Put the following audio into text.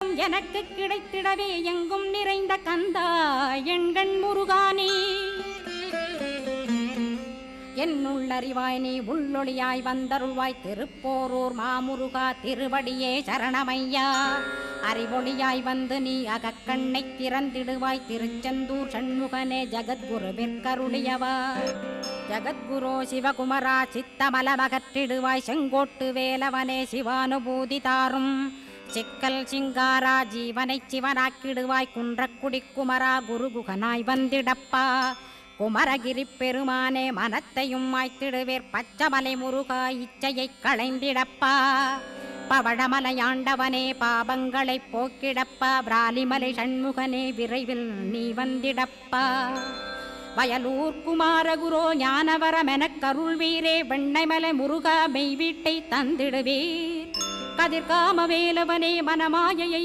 எனக்கு கிடைத்திடவே எங்கும் நிறைந்த கந்தா எண்கண் முருகானே. என்னுள்ளறிவாய் நீ உள்ளொளியாய் வந்தருள்வாய். திருப்போரூர் மாமுருகா திருவடியே சரணமையா. அறிவொளியாய் வந்து நீ அகக்கண்ணை திறந்திடுவாய். திருச்செந்தூர் சண்முகனே ஜகத்குருவிற்கருளியவா. ஜகத்குரோ சிவகுமரா சித்தமலமகற்றிடுவாய். செங்கோட்டு வேலவனே சிவானுபூதி தாரும். சிக்கல் சிங்காரா ஜீவனை சிவனாக்கிடுவாய் குன்றக்குடி குமரா குருகுகனாய் வந்திடப்பா. குமரகிரி பெருமானே மனத்தையும் மாய்த்திடுவேர். பச்சமலை முருகா இச்சையை களைந்திடப்பா. பவழமலையாண்டவனே பாபங்களை போக்கிடப்பா. பிராலிமலை சண்முகனே விரைவில் நீ வந்திடப்பா. வயலூர் குமாரகுரோ ஞானவரமெனக் கருள்வீரே. வெண்ணைமலை முருகா மெய்வீட்டை தந்திடுவீர் కదిర్కామవేలవనే మనమాయయ్య